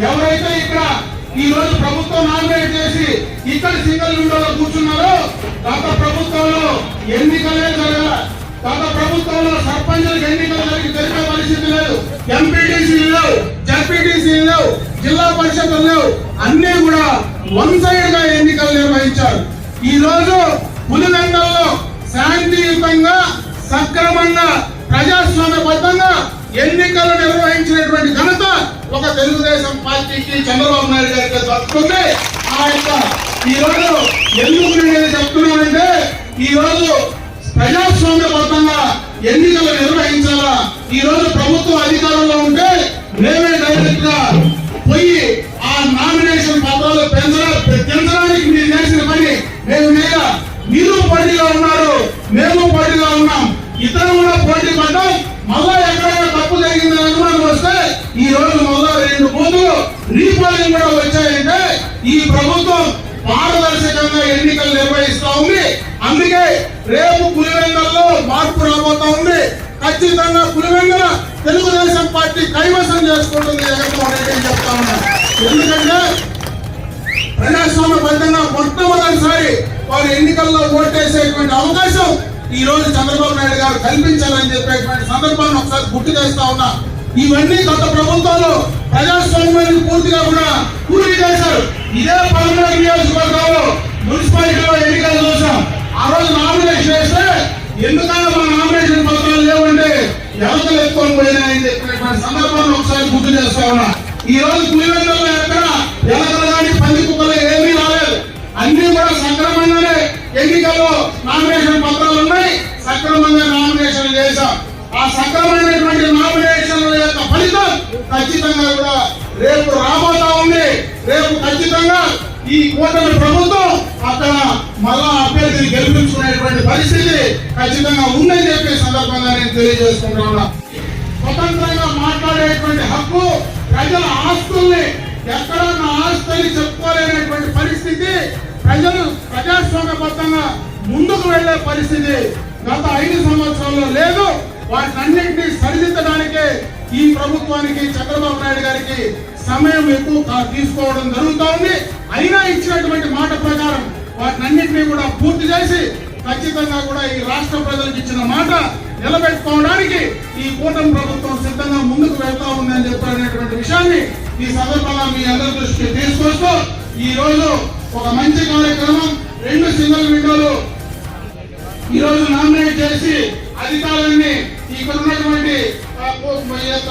ఎవరైతే ఇక్కడ ఈ రోజు ప్రభుత్వం నామినేట్ చేసి ఇక్కడ సింగిల్ విండోలో కూర్చున్నారో గత ప్రభుత్వంలో ఎన్నికలే జరగల గత ప్రభుత్వంలో సర్పంచులకు ఎన్నికలు జరిగి జరిగే పరిస్థితి లేదు. ఎంపీటీసీ లేవు జడ్పీటీసీ లేవు జిల్లా పరిషత్లు లేవు. అన్ని కూడా వన్ సైడ్గా ఎన్నికలు నిర్వహించారు. ఈ రోజు పులివెందల్లో శాంతియుతంగా సక్రమంగా ప్రజాస్వామ్యబద్ధంగా ఎన్నికలు ఒక తెలుగుదేశం పార్టీకి చంద్రబాబు నాయుడు గారికి దక్కుతుంది ఆ యొక్క ఈ రోజు ఎందుకు నేను చెప్తున్నానంటే ఈ రోజు ప్రజాస్వామ్యబద్ధంగా ఎన్నికలు నిర్వహించాలా? ఈ రోజు ప్రభుత్వం అధికారంలో ఉంటే మేమే డైరెక్ట్గా పోయి ఆ నామినేషన్ పత్రాలు పెంచడానికి మీరు చేసిన పని మేము మీద మీరు పోటీగా ఉన్నారు మేము పోటీగా ఉన్నాం. ఇతరులు కూడా పోటీ పడ్డాం. మళ్ళా ఎక్కడైనా తప్పు జరిగింది కూడా వస్తే ఈ రోజు మళ్ళా రీపోలింగ్ కూడా వచ్చాయంటే ఈ ప్రభుత్వం పారదర్శకంగా ఎన్నికలు నిర్వహిస్తా ఉంది. అందుకే రేపు పులివెందల్లో మార్పు రాబోతా ఉంది. ఖచ్చితంగా పులివెందల తెలుగుదేశం పార్టీ కైవసం చేసుకుంటుంది జగన్మోహన్ రెడ్డి అని చెప్తా ఉన్నా ఎందుకంటే ప్రజాస్వామ్యబద్ధంగా మొట్టమొదటిసారి వారు ఎన్నికల్లో ఓటేసేటువంటి అవకాశం ఈ రోజు చంద్రబాబు నాయుడు గారు కల్పించాలని చెప్పేటువంటి సందర్భాన్ని ఒకసారి గుర్తు చేస్తా ఉన్నా. ఇవన్నీ గత ప్రభుత్వంలో ప్రజాస్వామ్యాన్ని పూర్తిగా కూడా పూర్తి చేశారు. ఇదే పదమూడు నియోజకవర్గంలో మున్సిపాలిటీలో ఎన్నికలు చూసాం. ఆ రోజు నామినేషన్ వేస్తే ఎందుకన్నా మా నామినేషన్ పత్రాలు లేవంటే ఎవరికలు ఎత్తుకొని పోయినాయని చెప్పినటువంటి సందర్భాన్ని ఒకసారి గుర్తు చేస్తా ఉన్నా. ఈ రోజు పులివెందులో ఎక్కడ ఎలకలు కానీ పంది కుక్కలు ఏమీ రాలేదు. అన్ని కూడా సక్రమంగానే ఎన్నికల్లో నామినేషన్ పత్రాలు ఉన్నాయి. సక్రమంగా నామినేషన్ చేశాం. ఆ సక్రమైనటువంటి నామినేషన్ యొక్క ఫలితం ఖచ్చితంగా కూడా రేపు రాబోతా ఉంది. రేపు ఖచ్చితంగా ఈ కూటమి ప్రభుత్వం అక్కడ మళ్ళా అభ్యర్థిని గెలిపించుకునేటువంటి పరిస్థితి ఖచ్చితంగా ఉందని చెప్పే సందర్భంగా నేను తెలియజేసుకుంటా ఉన్నా. స్వతంత్రంగా మాట్లాడేటువంటి హక్కు ప్రజల ఆస్తుల్ని ఎక్కడ నా ఆస్తుల్ని చెప్పుకోలేనటువంటి పరిస్థితి ప్రజలు ప్రజాస్వామ్యబద్ధంగా ముందుకు వెళ్ళే పరిస్థితి గత ఐదు సంవత్సరాల్లో లేదు. వాటినన్నింటినీ సరిదిద్దడానికే ఈ ప్రభుత్వానికి చంద్రబాబు నాయుడు గారికి సమయం ఎక్కువ తీసుకోవడం జరుగుతూ ఉంది. అయినా ఇచ్చినటువంటి మాట ప్రకారం వాటినన్నింటినీ కూడా పూర్తి చేసి ఖచ్చితంగా కూడా ఈ రాష్ట్ర ప్రజలకు ఇచ్చిన మాట నిలబెట్టుకోవడానికి ఈ కూటమి ప్రభుత్వం సిద్ధంగా ముందుకు వెళ్తా ఉందని చెప్పినటువంటి విషయాన్ని ఈ సందర్భంగా మీ అందరి దృష్టికి తీసుకొస్తూ ఈ రోజు ఒక మంచి కార్యక్రమం రెండు సింగిల్ విండోలు ఈ రోజు నామినేట్ చేసి అధికారాన్ని ఇక్కడ ఉన్నటువంటి యొక్క